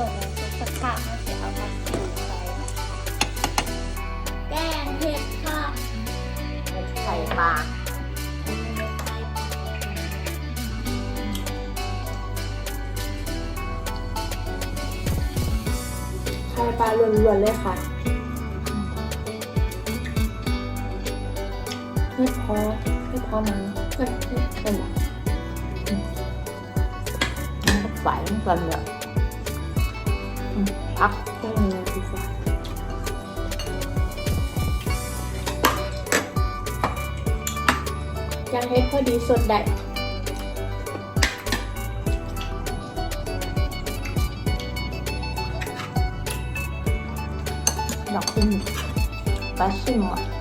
ส่วนน้ำซุปกระทะมันจะเอาผักชีใส่แกงเห็ดค่ะไข่ปลาไข่ปลาไข่ปลาล้วนๆเลยค่ะไม่พอไม่พอมันก็เป็นแบบมันก็ใส่ลงกันเลย พักต้องมีดีกว่ายังเฮ็ดพอดีสดได้ดอกขึ้นปลาชิมอะ